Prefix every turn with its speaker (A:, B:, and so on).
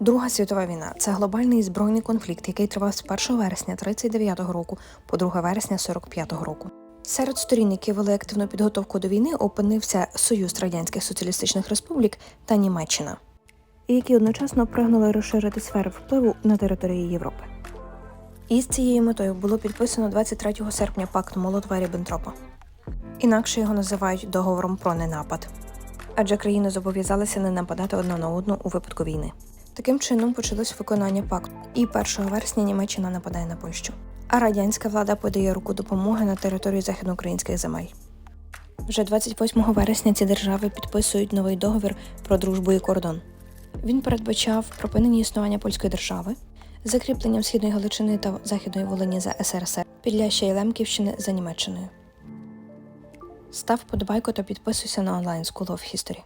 A: Друга світова війна це глобальний збройний конфлікт, який тривав з 1 вересня 39-го року по 2 вересня 45-го року. Серед сторін, які вели активну підготовку до війни, опинився Союз Радянських Соціалістичних Республік та Німеччина, які одночасно прагнули розширити сфери впливу на території Європи. І з цією метою було підписано 23 серпня пакт Молотва-Ріббентропа. Інакше його називають договором про ненапад. Адже країни зобов'язалися не нападати одна на одну у випадку війни. Таким чином почалось виконання пакту, і 1 вересня Німеччина нападає на Польщу, а радянська влада подає руку допомоги на територію західноукраїнських земель. Вже 28 вересня ці держави підписують новий договір про дружбу і кордон. Він передбачав припинення існування польської держави, закріпленням східної Галичини та західної Волині за СРСР, Підляща і Лемківщини за Німеччиною. Став подобайку та підписуйся на онлайн School of History.